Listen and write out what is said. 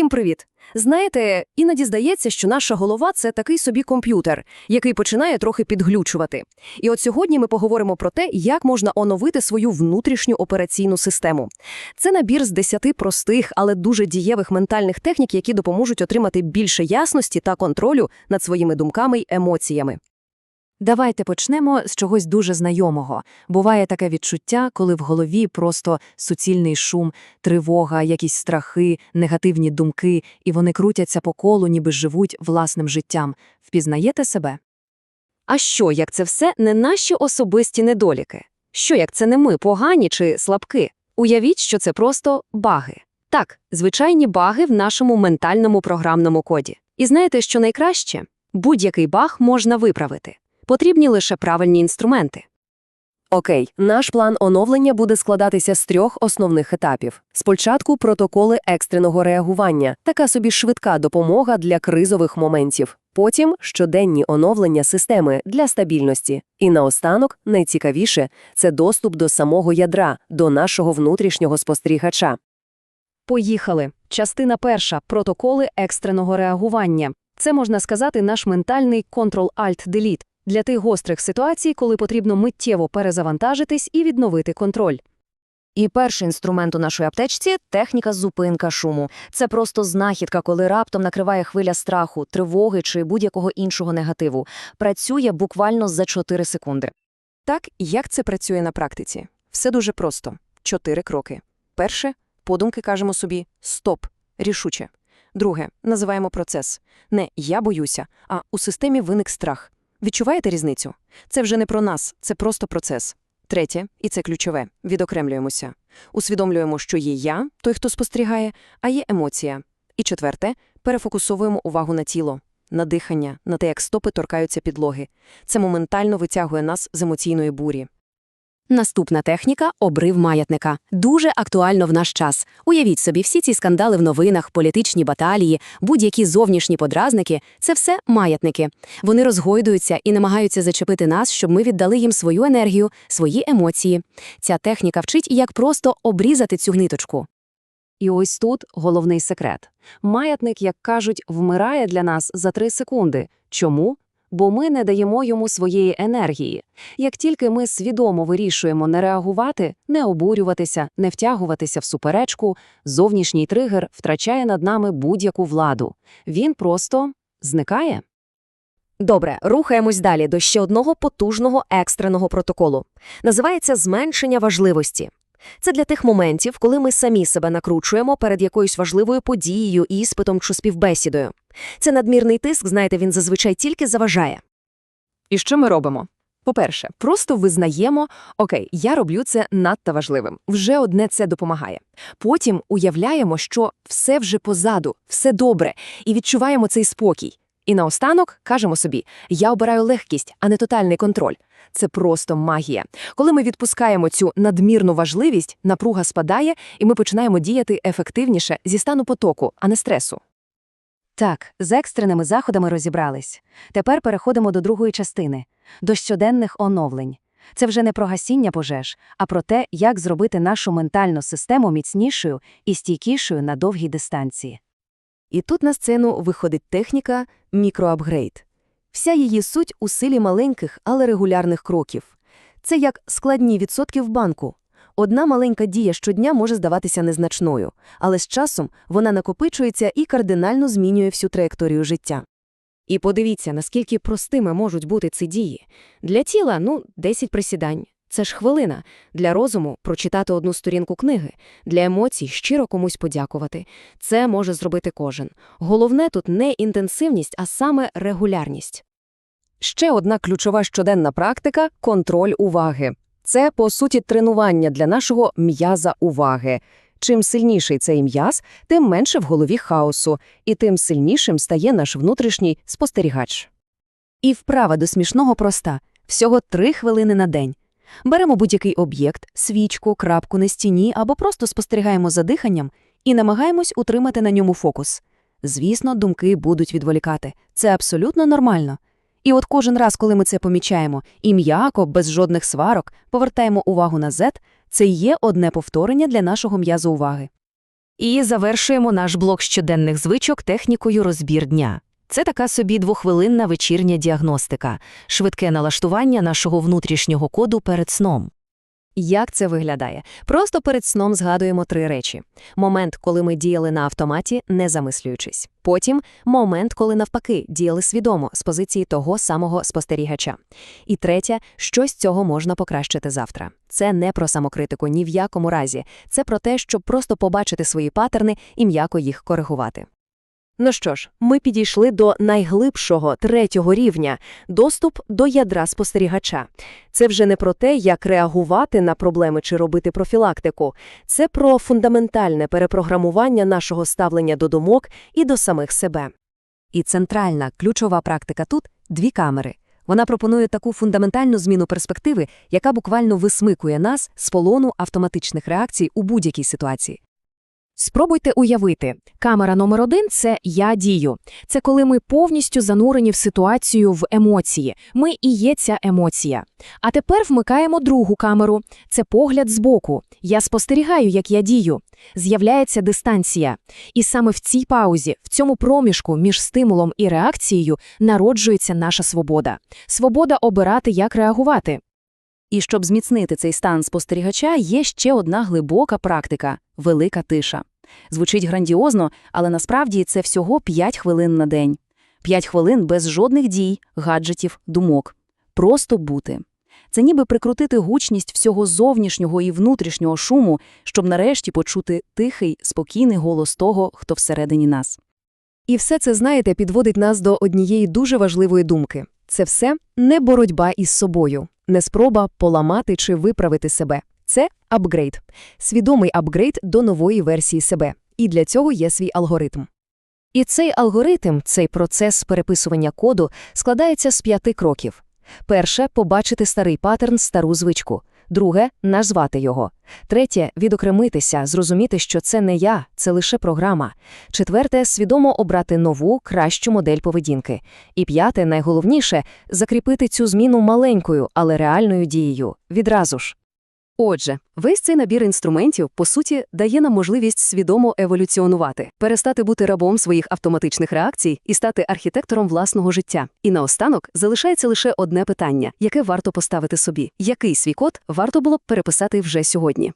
Всім привіт! Знаєте, іноді здається, що наша голова – це такий собі комп'ютер, який починає трохи підглючувати. І от сьогодні ми поговоримо про те, як можна оновити свою внутрішню операційну систему. Це набір з 10 простих, але дуже дієвих ментальних технік, які допоможуть отримати більше ясності та контролю над своїми думками й емоціями. Давайте почнемо з чогось дуже знайомого. Буває таке відчуття, коли в голові просто суцільний шум, тривога, якісь страхи, негативні думки, і вони крутяться по колу, ніби живуть власним життям. Впізнаєте себе? А що, як це все не наші особисті недоліки? Що, як це не ми, погані чи слабки? Уявіть, що це просто баги. Так, звичайні баги в нашому ментальному програмному коді. І знаєте, що найкраще? Будь-який баг можна виправити. Потрібні лише правильні інструменти. Окей, наш план оновлення буде складатися з трьох основних етапів. Спочатку протоколи екстреного реагування, така собі швидка допомога для кризових моментів. Потім щоденні оновлення системи для стабільності. І наостанок, найцікавіше, це доступ до самого ядра, до нашого внутрішнього спостерігача. Поїхали. Частина перша – протоколи екстреного реагування. Це, можна сказати, наш ментальний Ctrl-Alt-Delete для тих гострих ситуацій, коли потрібно миттєво перезавантажитись і відновити контроль. І перший інструмент у нашій аптечці – техніка зупинка шуму. Це просто знахідка, коли раптом накриває хвиля страху, тривоги чи будь-якого іншого негативу. Працює буквально за 4 секунди. Так, як це працює на практиці? Все дуже просто. Чотири кроки. Перше – подумки кажемо собі «стоп», рішуче. Друге – називаємо процес. Не «я боюся», а «у системі виник страх». Відчуваєте різницю? Це вже не про нас, це просто процес. Третє, і це ключове, відокремлюємося. Усвідомлюємо, що є я, той, хто спостерігає, а є емоція. І четверте, перефокусовуємо увагу на тіло, на дихання, на те, як стопи торкаються підлоги. Це моментально витягує нас з емоційної бурі. Наступна техніка – обрив маятника. Дуже актуально в наш час. Уявіть собі, всі ці скандали в новинах, політичні баталії, будь-які зовнішні подразники – це все маятники. Вони розгойдуються і намагаються зачепити нас, щоб ми віддали їм свою енергію, свої емоції. Ця техніка вчить, як просто обрізати цю гниточку. І ось тут головний секрет. Маятник, як кажуть, вмирає для нас за три секунди. Чому? Бо ми не даємо йому своєї енергії. Як тільки ми свідомо вирішуємо не реагувати, не обурюватися, не втягуватися в суперечку, зовнішній тригер втрачає над нами будь-яку владу. Він просто зникає. Добре, рухаємось далі до ще одного потужного екстреного протоколу. Називається зменшення важливості. Це для тих моментів, коли ми самі себе накручуємо перед якоюсь важливою подією, іспитом чи співбесідою. Це надмірний тиск, знаєте, він зазвичай тільки заважає. І що ми робимо? По-перше, просто визнаємо, окей, я роблю це надто важливим. Вже одне це допомагає. Потім уявляємо, що все вже позаду, все добре, і відчуваємо цей спокій. І наостанок кажемо собі: я обираю легкість, а не тотальний контроль. Це просто магія. Коли ми відпускаємо цю надмірну важливість, напруга спадає, і ми починаємо діяти ефективніше зі стану потоку, а не стресу. Так, з екстреними заходами розібрались. Тепер переходимо до другої частини до щоденних оновлень. Це вже не про гасіння пожеж, а про те, як зробити нашу ментальну систему міцнішою і стійкішою на довгій дистанції. І тут на сцену виходить техніка мікроапгрейд. Вся її суть у силі маленьких, але регулярних кроків. Це як складні відсотки в банку. Одна маленька дія щодня може здаватися незначною, але з часом вона накопичується і кардинально змінює всю траєкторію життя. І подивіться, наскільки простими можуть бути ці дії. Для тіла, ну, 10 присідань. Це ж хвилина. Для розуму – прочитати одну сторінку книги. Для емоцій – щиро комусь подякувати. Це може зробити кожен. Головне тут не інтенсивність, а саме регулярність. Ще одна ключова щоденна практика – контроль уваги. Це, по суті, тренування для нашого м'яза уваги. Чим сильніший цей м'яз, тим менше в голові хаосу, і тим сильнішим стає наш внутрішній спостерігач. І вправа до смішного проста – всього три хвилини на день. Беремо будь-який об'єкт, свічку, крапку на стіні або просто спостерігаємо за диханням і намагаємось утримати на ньому фокус. Звісно, думки будуть відволікати. Це абсолютно нормально. І от кожен раз, коли ми це помічаємо, і м'яко, без жодних сварок, повертаємо увагу на Z, це є одне повторення для нашого м'язу уваги. І завершуємо наш блок щоденних звичок технікою розбір дня. Це така собі двохвилинна вечірня діагностика, швидке налаштування нашого внутрішнього коду перед сном. Як це виглядає? Просто перед сном згадуємо три речі. Момент, коли ми діяли на автоматі, не замислюючись. Потім момент, коли навпаки діяли свідомо з позиції того самого спостерігача. І третє, що з цього можна покращити завтра. Це не про самокритику ні в якому разі. Це про те, щоб просто побачити свої патерни і м'яко їх коригувати. Ну що ж, ми підійшли до найглибшого третього рівня доступ до ядра спостерігача. Це вже не про те, як реагувати на проблеми чи робити профілактику. Це про фундаментальне перепрограмування нашого ставлення до думок і до самих себе. І центральна ключова практика тут дві камери. Вона пропонує таку фундаментальну зміну перспективи, яка буквально висмикує нас з полону автоматичних реакцій у будь-якій ситуації. Спробуйте уявити, камера номер один – це «я дію». Це коли ми повністю занурені в ситуацію, в емоції. Ми і є ця емоція. А тепер вмикаємо другу камеру. Це погляд збоку. Я спостерігаю, як я дію. З'являється дистанція. І саме в цій паузі, в цьому проміжку між стимулом і реакцією народжується наша свобода. Свобода обирати, як реагувати. І щоб зміцнити цей стан спостерігача, є ще одна глибока практика – велика тиша. Звучить грандіозно, але насправді це всього 5 хвилин на день. 5 хвилин без жодних дій, гаджетів, думок. Просто бути. Це ніби прикрутити гучність всього зовнішнього і внутрішнього шуму, щоб нарешті почути тихий, спокійний голос того, хто всередині нас. І все це, знаєте, підводить нас до однієї дуже важливої думки. Це все не боротьба із собою, не спроба поламати чи виправити себе. Це апгрейд. Свідомий апгрейд до нової версії себе. І для цього є свій алгоритм. І цей алгоритм, цей процес переписування коду складається з п'яти кроків. Перше – побачити старий паттерн, стару звичку. Друге – назвати його. Третє – відокремитися, зрозуміти, що це не я, це лише програма. Четверте – свідомо обрати нову, кращу модель поведінки. І п'яте, найголовніше – закріпити цю зміну маленькою, але реальною дією. Відразу ж. Отже, весь цей набір інструментів, по суті, дає нам можливість свідомо еволюціонувати, перестати бути рабом своїх автоматичних реакцій і стати архітектором власного життя. І наостанок залишається лише одне питання, яке варто поставити собі: який свій код варто було б переписати вже сьогодні?